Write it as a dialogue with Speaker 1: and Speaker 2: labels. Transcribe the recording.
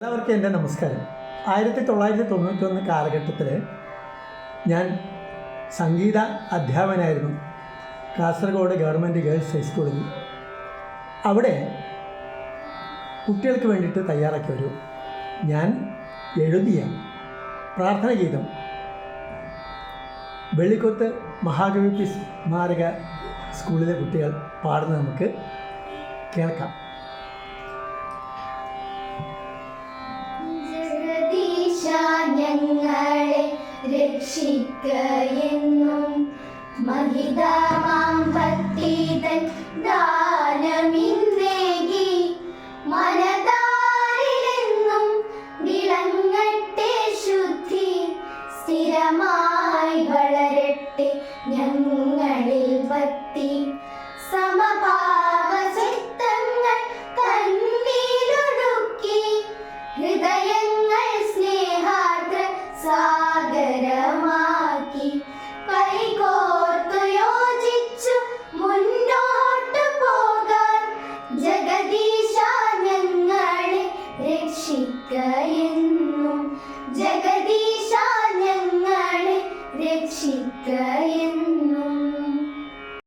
Speaker 1: എല്ലാവർക്കും എന്റെ നമസ്കാരം. ആയിരത്തി തൊള്ളായിരത്തി തൊണ്ണൂറ്റൊന്ന് കാലഘട്ടത്തിൽ ഞാൻ സംഗീത അധ്യാപനായിരുന്നു കാസർഗോഡ് ഗവൺമെന്റ് ഗേൾസ് ഹൈസ്കൂളിൽ. അവിടെ കുട്ടികൾക്ക് വേണ്ടിയിട്ട് തയ്യാറാക്കി ഒരു ഞാൻ എഴുതിയ പ്രാർത്ഥന ഗീതം. വെള്ളിക്കൊത്ത് മഹാകവി പി സ്മാരക സ്കൂളിലെ കുട്ടികൾ പാടുന്നത് നമുക്ക് കേൾക്കാം.
Speaker 2: രക്ഷിക്കയെന്നും മഹിതമാം ഭക്തിതൻ ദാനമിന്നേകി മനതാരിലെന്നും വിളങ്ങട്ടെ ശുദ്ധി സ്ഥിരമായി വളരട്ടെ ഞങ്ങളിൽ ഭക്തി. സമഭാവ ചിത്തങ്ങൾ തന്നിലൊടുക്കി ഹൃദയങ്ങൾ സ്നേഹാർദ്ര സാ good.